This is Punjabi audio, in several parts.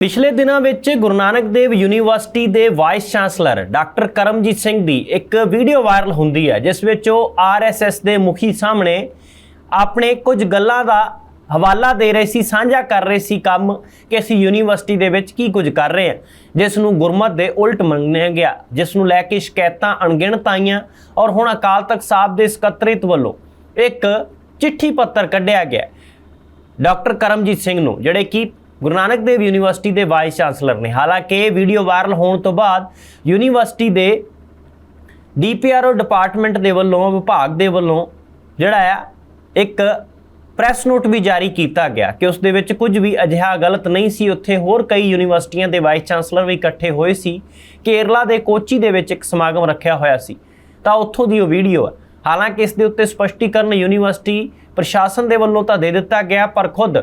ਪਿਛਲੇ ਦਿਨਾਂ ਵਿੱਚ ਗੁਰੂ ਨਾਨਕ ਦੇਵ ਯੂਨੀਵਰਸਿਟੀ ਦੇ vice chancellor doctor Karamjit Singh ਦੀ ਇੱਕ ਵੀਡੀਓ ਵਾਇਰਲ ਹੁੰਦੀ ਹੈ, ਜਿਸ ਵਿੱਚ ਉਹ ਆਰਐਸਐਸ ਦੇ ਮੁਖੀ ਸਾਹਮਣੇ ਆਪਣੇ ਕੁਝ ਗੱਲਾਂ ਦਾ ਹਵਾਲਾ ਦੇ ਰਹੇ ਸੀ, ਸਾਂਝਾ ਕਰ ਰਹੇ ਸੀ ਕੰਮ ਕਿ ਅਸੀਂ ਯੂਨੀਵਰਸਿਟੀ ਦੇ ਵਿੱਚ ਕੀ ਕੁਝ ਕਰ ਰਹੇ ਹਾਂ। ਜਿਸ ਨੂੰ ਗੁਰਮਤ ਦੇ ਉਲਟ ਮੰਨਿਆ ਗਿਆ, ਜਿਸ ਨੂੰ ਲੈ ਕੇ ਸ਼ਿਕਾਇਤਾਂ ਅਣਗਿਣਤ ਆਈਆਂ ਔਰ ਹੁਣ ਅਕਾਲ ਤਖਤ ਸਾਹਿਬ ਦੇ ਸਕੱਤਰੇਤ ਵੱਲੋਂ ਇੱਕ ਚਿੱਠੀ ਪੱਤਰ ਕੱਢਿਆ ਗਿਆ। ਡਾਕਟਰ ਕਰਮਜੀਤ ਸਿੰਘ ਨੂੰ, ਜਿਹੜੇ ਕਿ ਗੁਰੂ ਨਾਨਕ ਦੇਵ ਯੂਨੀਵਰਸਿਟੀ ਦੇ ਵਾਈਸ ਚਾਂਸਲਰ ਨੇ। ਹਾਲਾਂਕਿ ਇਹ ਵੀਡੀਓ ਵਾਇਰਲ ਹੋਣ ਤੋਂ ਬਾਅਦ ਯੂਨੀਵਰਸਿਟੀ ਦੇ ਡੀਪੀਆਰਓ ਡਿਪਾਰਟਮੈਂਟ ਦੇ ਵੱਲੋਂ, ਵਿਭਾਗ ਦੇ ਵੱਲੋਂ ਜਿਹੜਾ ਆ, ਇੱਕ ਪ੍ਰੈਸ ਨੋਟ ਵੀ ਜਾਰੀ ਕੀਤਾ ਗਿਆ ਕਿ ਉਸ ਦੇ ਵਿੱਚ ਕੁਝ ਵੀ ਅਜਿਹਾ ਗਲਤ ਨਹੀਂ ਸੀ। ਉੱਥੇ ਹੋਰ ਕਈ ਯੂਨੀਵਰਸਿਟੀਆਂ ਦੇ ਵਾਈਸ ਚਾਂਸਲਰ ਵੀ ਇਕੱਠੇ ਹੋਏ ਸੀ ਕੇਰਲਾ ਦੇ ਕੋਚੀ ਦੇ ਵਿੱਚ ਇੱਕ ਸਮਾਗਮ ਰੱਖਿਆ ਹੋਇਆ ਸੀ। ਤਾਂ ਉੱਥੋਂ ਦੀ ਉਹ ਵੀਡੀਓ ਹੈ ਹਾਲਾਂਕਿ ਇਸ ਦੇ ਉੱਤੇ ਸਪਸ਼ਟੀਕਰਨ ਯੂਨੀਵਰਸਿਟੀ ਪ੍ਰਸ਼ਾਸਨ ਦੇ ਵੱਲੋਂ ਤਾਂ ਦੇ ਦਿੱਤਾ ਗਿਆ, ਪਰ ਖੁਦ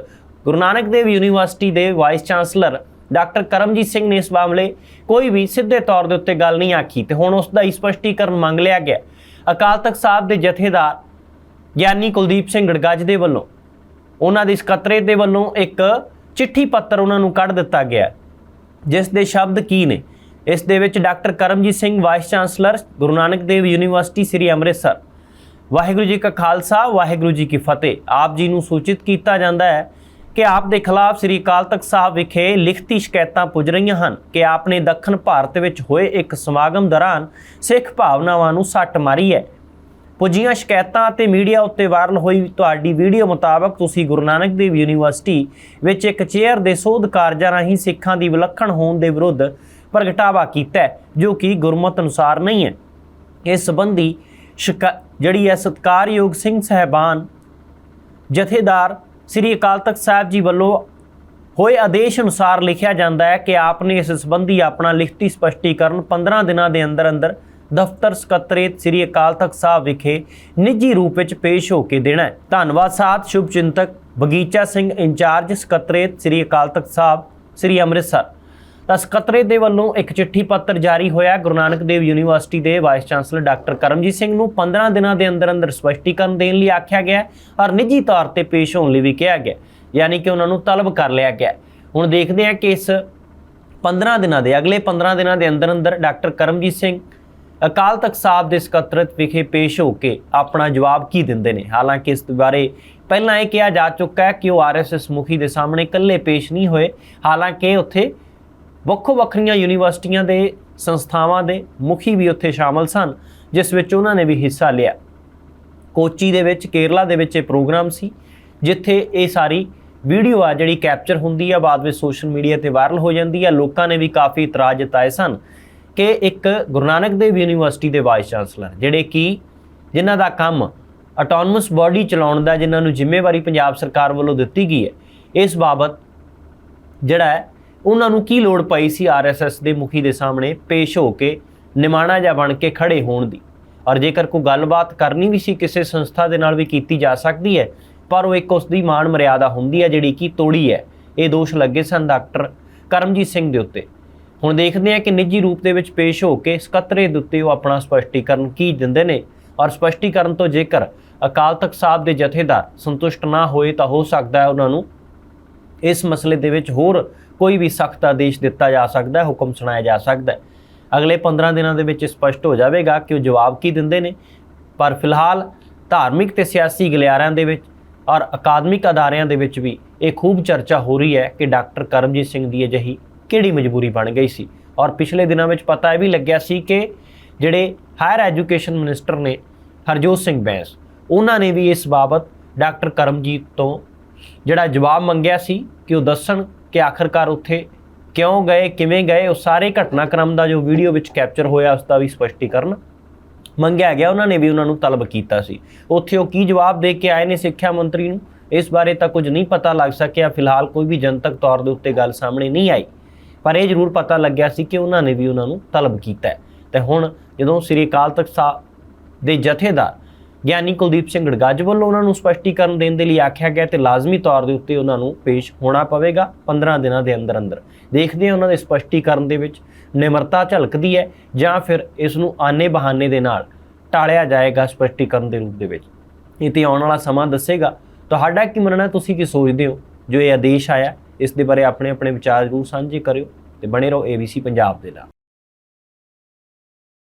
ਗੁਰੂ ਨਾਨਕ ਦੇਵ ਯੂਨੀਵਰਸਿਟੀ ਦੇ vice chancellor doctor Karamjit Singh ਨੇ ਇਸ ਮਾਮਲੇ ਕੋਈ ਵੀ ਸਿੱਧੇ ਤੌਰ ਦੇ ਉੱਤੇ ਗੱਲ ਨਹੀਂ ਆਖੀ ਤੇ ਹੁਣ ਉਸ ਦਾ ਹੀ ਸਪਸ਼ਟੀਕਰਨ ਮੰਗ ਲਿਆ ਗਿਆ। ਅਕਾਲ ਤਖਤ ਸਾਹਿਬ ਦੇ ਜਥੇਦਾਰ ਗਿਆਨੀ ਕੁਲਦੀਪ ਸਿੰਘ ਗੜਗੱਜ ਦੇ ਵੱਲੋਂ, ਉਹਨਾਂ ਦੇ ਸਕੱਤਰੇ ਦੇ ਵੱਲੋਂ ਇੱਕ ਚਿੱਠੀ ਪੱਤਰ ਉਹਨਾਂ ਨੂੰ ਕੱਢ ਦਿੱਤਾ ਗਿਆ ਜਿਸ ਦੇ ਸ਼ਬਦ ਕੀ ਨੇ? ਇਸ ਦੇ ਵਿੱਚ doctor Karamjit Singh, vice chancellor, Guru Nanak Dev university, Shri Amritsar. Waheguru ji ਕਾ ਖਾਲਸਾ, ਵਾਹਿਗੁਰੂ ਜੀ ਕੀ ਫਤਿਹ। ਆਪ ਜੀ ਨੂੰ ਸੂਚਿਤ ਕੀਤਾ ਜਾਂਦਾ ਹੈ ਕਿ ਆਪ ਦੇ ਖਿਲਾਫ ਸ੍ਰੀ ਅਕਾਲ ਤਖਤ ਸਾਹਿਬ ਵਿਖੇ ਲਿਖਤੀ ਸ਼ਿਕਾਇਤਾਂ ਪੁੱਜ ਰਹੀਆਂ ਹਨ ਕਿ ਆਪ ਨੇ ਦੱਖਣ ਭਾਰਤ ਵਿੱਚ ਹੋਏ ਇੱਕ ਸਮਾਗਮ ਦੌਰਾਨ ਸਿੱਖ ਭਾਵਨਾਵਾਂ ਨੂੰ ਸੱਟ ਮਾਰੀ ਹੈ। ਪੁੱਜੀਆਂ ਸ਼ਿਕਾਇਤਾਂ ਅਤੇ ਮੀਡੀਆ ਉੱਤੇ ਵਾਇਰਲ ਹੋਈ ਤੁਹਾਡੀ ਵੀਡੀਓ ਮੁਤਾਬਕ ਤੁਸੀਂ ਗੁਰੂ ਨਾਨਕ ਦੇਵ ਯੂਨੀਵਰਸਿਟੀ ਵਿੱਚ ਇੱਕ ਚੇਅਰ ਦੇ ਸੋਧ ਕਾਰਜਾਂ ਰਾਹੀਂ ਸਿੱਖਾਂ ਦੀ ਵਿਲੱਖਣ ਹੋਣ ਦੇ ਵਿਰੁੱਧ ਪ੍ਰਗਟਾਵਾ ਕੀਤਾ ਹੈ, ਜੋ ਕਿ ਗੁਰਮਤ ਅਨੁਸਾਰ ਨਹੀਂ ਹੈ। ਇਸ ਸੰਬੰਧੀ ਸ਼ਿਕਾ- ਜਿਹੜੀ ਹੈ ਸਤਕਾਰਯੋਗ ਸਿੰਘ ਸਹਿਬਾਨ ਜਥੇਦਾਰ ਸ੍ਰੀ ਅਕਾਲ ਤਖਤ ਸਾਹਿਬ ਜੀ ਵੱਲੋਂ ਹੋਏ ਆਦੇਸ਼ ਅਨੁਸਾਰ ਲਿਖਿਆ ਜਾਂਦਾ ਹੈ ਕਿ ਆਪ ਨੇ ਇਸ ਸੰਬੰਧੀ ਆਪਣਾ ਲਿਖਤੀ ਸਪਸ਼ਟੀਕਰਨ 15 ਦਿਨਾਂ ਦੇ ਅੰਦਰ ਅੰਦਰ ਦਫ਼ਤਰ ਸਕੱਤਰੇਤ ਸ੍ਰੀ ਅਕਾਲ ਤਖਤ ਸਾਹਿਬ ਵਿਖੇ ਨਿੱਜੀ ਰੂਪ ਵਿੱਚ ਪੇਸ਼ ਹੋ ਕੇ ਦੇਣਾ ਹੈ। ਧੰਨਵਾਦ ਸਾਧ ਸ਼ੁਭ ਚਿੰਤਕ ਬਗੀਚਾ ਸਿੰਘ ਇੰਚਾਰਜ ਸਕੱਤਰੇਤ ਸ੍ਰੀ ਅਕਾਲ ਤਖਤ ਸਾਹਿਬ, ਸ੍ਰੀ ਅੰਮ੍ਰਿਤਸਰ। ਤਾਂ ਸਕੱਤਰੇਤ ਦੇ ਵੱਲੋਂ ਇੱਕ ਚਿੱਠੀ ਪੱਤਰ ਜਾਰੀ ਹੋਇਆ ਗੁਰੂ ਨਾਨਕ ਦੇਵ ਯੂਨੀਵਰਸਿਟੀ ਦੇ vice chancellor doctor Karamjit Singh ਨੂੰ 15 ਦਿਨਾਂ ਦੇ ਅੰਦਰ ਅੰਦਰ ਸਪਸ਼ਟੀਕਰਨ ਦੇਣ ਲਈ ਆਖਿਆ ਗਿਆ ਔਰ ਨਿੱਜੀ ਤੌਰ ਤੇ ਪੇਸ਼ ਹੋਣ ਲਈ ਵੀ ਕਿਹਾ ਗਿਆ ਯਾਨੀ ਕਿ ਉਹਨਾਂ ਨੂੰ ਤਲਬ ਕਰ ਲਿਆ ਗਿਆ ਹੁਣ ਦੇਖਦੇ ਹਾਂ ਕਿ ਇਸ 15 ਦਿਨਾਂ ਦੇ, ਅਗਲੇ 15 ਦਿਨਾਂ ਦੇ ਅੰਦਰ ਅੰਦਰ ਡਾਕਟਰ ਕਰਮਜੀਤ ਸਿੰਘ ਅਕਾਲ ਤਖਤ ਸਾਹਿਬ ਦੇ ਸਕੱਤਰਤ ਵਿਖੇ ਪੇਸ਼ ਹੋ ਕੇ ਆਪਣਾ ਜਵਾਬ ਕੀ ਦਿੰਦੇ ਨੇ? ਹਾਲਾਂਕਿ ਇਸ ਬਾਰੇ ਪਹਿਲਾਂ ਇਹ ਕਿਹਾ ਜਾ ਚੁੱਕਾ ਹੈ ਕਿ ਉਹ ਆਰਐਸਐਸ ਮੁਖੀ ਦੇ ਸਾਹਮਣੇ ਇਕੱਲੇ ਪੇਸ਼ ਨਹੀਂ ਹੋਏ। ਹਾਲਾਂਕਿ ਉੱਥੇ ਵੱਖੋ ਵੱਖਰੀਆਂ ਯੂਨੀਵਰਸਿਟੀਆਂ ਦੇ ਸੰਸਥਾਵਾਂ ਦੇ ਮੁਖੀ ਵੀ ਉੱਥੇ ਸ਼ਾਮਲ ਸਨ, ਜਿਸ ਵਿੱਚ ਉਹਨਾਂ ਨੇ ਵੀ ਹਿੱਸਾ ਲਿਆ। ਕੋਚੀ ਦੇ ਵਿੱਚ, ਕੇਰਲਾ ਦੇ ਵਿੱਚ ਇਹ ਪ੍ਰੋਗਰਾਮ ਸੀ, ਜਿੱਥੇ ਇਹ ਸਾਰੀ ਵੀਡੀਓ ਆ ਜਿਹੜੀ ਕੈਪਚਰ ਹੁੰਦੀ ਆ, ਬਾਅਦ ਵਿੱਚ ਸੋਸ਼ਲ ਮੀਡੀਆ ਤੇ ਵਾਇਰਲ ਹੋ ਜਾਂਦੀ ਆ। ਲੋਕਾਂ ਨੇ ਵੀ ਕਾਫੀ ਇਤਰਾਜ਼ ਜਤਾਏ ਸਨ ਕਿ ਇੱਕ ਗੁਰੂ ਨਾਨਕ ਦੇਵ ਯੂਨੀਵਰਸਿਟੀ ਦੇ ਵਾਈਸ ਚਾਂਸਲਰ, ਜਿਹੜੇ ਕਿ ਜਿਨ੍ਹਾਂ ਦਾ ਕੰਮ ਆਟੋਨਮਸ ਬਾਡੀ ਚਲਾਉਣ ਦਾ, ਜਿਨ੍ਹਾਂ ਨੂੰ ਜ਼ਿੰਮੇਵਾਰੀ ਪੰਜਾਬ ਸਰਕਾਰ ਵੱਲੋਂ ਦਿੱਤੀ ਗਈ ਹੈ, ਇਸ ਬਾਬਤ ਜਿਹੜਾ ਉਹਨਾਂ ਨੂੰ ਕੀ ਲੋੜ ਪਈ ਸੀ ਆਰਐਸਐਸ ਦੇ ਮੁਖੀ ਦੇ ਸਾਹਮਣੇ ਪੇਸ਼ ਹੋ ਕੇ ਨਿਮਾਣਾ ਜਾਂ ਬਣ ਕੇ ਖੜੇ ਹੋਣ ਦੀ? ਔਰ ਜੇਕਰ ਕੋਈ ਗੱਲਬਾਤ ਕਰਨੀ ਵੀ ਸੀ, ਕਿਸੇ ਸੰਸਥਾ ਦੇ ਨਾਲ ਵੀ ਕੀਤੀ ਜਾ ਸਕਦੀ ਹੈ, ਪਰ ਉਹ ਇੱਕ ਉਸ ਦੀ ਮਾਣ ਮਰਿਆਦਾ ਹੁੰਦੀ ਹੈ ਜਿਹੜੀ ਕਿ ਤੋੜੀ ਹੈ। ਇਹ ਦੋਸ਼ ਲੱਗੇ ਸਨ ਡਾਕਟਰ ਕਰਮਜੀਤ ਸਿੰਘ ਦੇ ਉੱਤੇ। ਹੁਣ ਦੇਖਦੇ ਹਾਂ ਕਿ ਨਿੱਜੀ ਰੂਪ ਦੇ ਵਿੱਚ ਪੇਸ਼ ਹੋ ਕੇ ਸਕੱਤਰੇ ਦੇ ਉੱਤੇ ਉਹ ਆਪਣਾ ਸਪਸ਼ਟੀਕਰਨ ਕੀ ਦਿੰਦੇ ਨੇ। ਔਰ ਸਪਸ਼ਟੀਕਰਨ ਤੋਂ ਜੇਕਰ ਅਕਾਲ ਤਖਤ ਸਾਹਿਬ ਦੇ ਜਥੇਦਾਰ ਸੰਤੁਸ਼ਟ ਨਾ ਹੋਏ ਤਾਂ ਹੋ ਸਕਦਾ ਹੈ ਉਹਨਾਂ ਨੂੰ ਇਸ ਮਸਲੇ ਦੇ ਵਿੱਚ ਹੋਰ ਕੋਈ ਵੀ ਸਖਤ ਆਦੇਸ਼ ਦਿੱਤਾ ਜਾ ਸਕਦਾ ਹੈ ਹੁਕਮ ਸੁਣਾਇਆ ਜਾ ਸਕਦਾ ਹੈ। ਅਗਲੇ 15 ਦਿਨਾਂ ਦੇ ਵਿੱਚ ਸਪਸ਼ਟ ਹੋ ਜਾਵੇਗਾ ਕਿ ਉਹ ਜਵਾਬ ਕੀ ਦਿੰਦੇ ਨੇ। ਪਰ ਫਿਲਹਾਲ ਧਾਰਮਿਕ ਤੇ ਸਿਆਸੀ ਗਲਿਆਰਿਆਂ ਦੇ ਵਿੱਚ ਔਰ ਅਕਾਦਮਿਕ ਅਦਾਰਿਆਂ ਦੇ ਵਿੱਚ ਵੀ ਇਹ ਖੂਬ ਚਰਚਾ ਹੋ ਰਹੀ ਹੈ ਕਿ ਡਾਕਟਰ ਕਰਮਜੀਤ ਸਿੰਘ ਦੀ ਅਜਿਹੀ ਕਿਹੜੀ ਮਜਬੂਰੀ ਬਣ ਗਈ ਸੀ। ਔਰ ਪਿਛਲੇ ਦਿਨਾਂ ਵਿੱਚ ਪਤਾ ਇਹ ਵੀ ਲੱਗਿਆ ਸੀ ਕਿ ਜਿਹੜੇ ਹਾਇਰ ਐਜੂਕੇਸ਼ਨ ਮਿਨਿਸਟਰ ਨੇ ਹਰਜੋਤ ਸਿੰਘ ਬੈਂਸ, ਉਹਨਾਂ ਨੇ ਵੀ ਇਸ ਬਾਬਤ ਡਾਕਟਰ ਕਰਮਜੀਤ ਤੋਂ ਜਿਹੜਾ ਜਵਾਬ ਮੰਗਿਆ ਸੀ ਕਿ ਉਹ ਦੱਸਣ ਕਿ ਆਖਰਕਾਰ ਉੱਥੇ ਕਿਉਂ ਗਏ, ਕਿਵੇਂ ਗਏ, ਉਹ ਸਾਰੇ ਘਟਨਾਕ੍ਰਮ ਦਾ ਜੋ ਵੀਡੀਓ ਵਿੱਚ ਕੈਪਚਰ ਹੋਇਆ, ਉਸ ਦਾ ਵੀ ਸਪਸ਼ਟੀਕਰਨ ਮੰਗਿਆ ਗਿਆ। ਉਹਨਾਂ ਨੇ ਵੀ ਉਹਨਾਂ ਨੂੰ ਤਲਬ ਕੀਤਾ ਸੀ। ਉੱਥੇ ਉਹ ਕੀ ਜਵਾਬ ਦੇ ਕੇ ਆਏ ਨੇ ਸਿੱਖਿਆ ਮੰਤਰੀ ਨੂੰ? ਇਸ ਬਾਰੇ ਤਾਂ ਕੁਝ ਨਹੀਂ ਪਤਾ ਲੱਗ ਸਕਿਆ। ਫਿਲਹਾਲ ਕੋਈ ਵੀ ਜਨਤਕ ਤੌਰ ਦੇ ਉੱਤੇ ਗੱਲ ਸਾਹਮਣੇ ਨਹੀਂ ਆਈ। ਪਰ ਇਹ ਜ਼ਰੂਰ ਪਤਾ ਲੱਗਿਆ ਸੀ ਕਿ ਉਹਨਾਂ ਨੇ ਵੀ ਉਹਨਾਂ ਨੂੰ ਤਲਬ ਕੀਤਾ ਹੈ। ਤੇ ਹੁਣ ਜਦੋਂ ਸ੍ਰੀ ਅਕਾਲ ਤਖਤ ਸਾਹਿਬ ਦੇ ਜਥੇਦਾਰ ਗਿਆਨੀ ਕੁਲਦੀਪ ਸਿੰਘ ਗੜਗੱਜ ਵੱਲੋਂ ਉਹਨਾਂ ਨੂੰ ਸਪਸ਼ਟੀਕਰਨ ਦੇਣ ਦੇ ਲਈ ਆਖਿਆ ਗਿਆ ਤੇ ਲਾਜ਼ਮੀ ਤੌਰ ਦੇ ਉੱਤੇ ਉਹਨਾਂ ਨੂੰ ਪੇਸ਼ ਹੋਣਾ ਪਵੇਗਾ 15 ਦਿਨਾਂ ਦੇ ਅੰਦਰ ਅੰਦਰ। ਦੇਖਦੇ ਹਾਂ ਉਹਨਾਂ ਦੇ ਸਪਸ਼ਟੀਕਰਨ ਦੇ ਵਿੱਚ ਨਿਮਰਤਾ ਝਲਕਦੀ ਹੈ ਜਾਂ ਫਿਰ ਇਸ ਨੂੰ ਆਨੇ ਬਹਾਨੇ ਦੇ ਨਾਲ ਟਾਲਿਆ ਜਾਏਗਾ ਸਪਸ਼ਟੀਕਰਨ ਦੇ ਰੂਪ ਦੇ ਵਿੱਚ। ਇਹ ਤੇ ਆਉਣ ਵਾਲਾ ਸਮਾਂ ਦੱਸੇਗਾ। ਤੁਹਾਡਾ ਕੀ ਮੰਨਣਾ ਤੁਸੀਂ ਕੀ ਸੋਚਦੇ ਹੋ? ਜੋ ਇਹ ਆਦੇਸ਼ ਆਇਆ, ਇਸ ਦੇ ਬਾਰੇ ਆਪਣੇ ਆਪਣੇ ਵਿਚਾਰ ਜ਼ਰੂਰ ਸਾਂਝੇ ਕਰਿਓ ਤੇ ਬਣੇ ਰਹੋ ABC ਪੰਜਾਬ ਦੇ ਨਾਲ।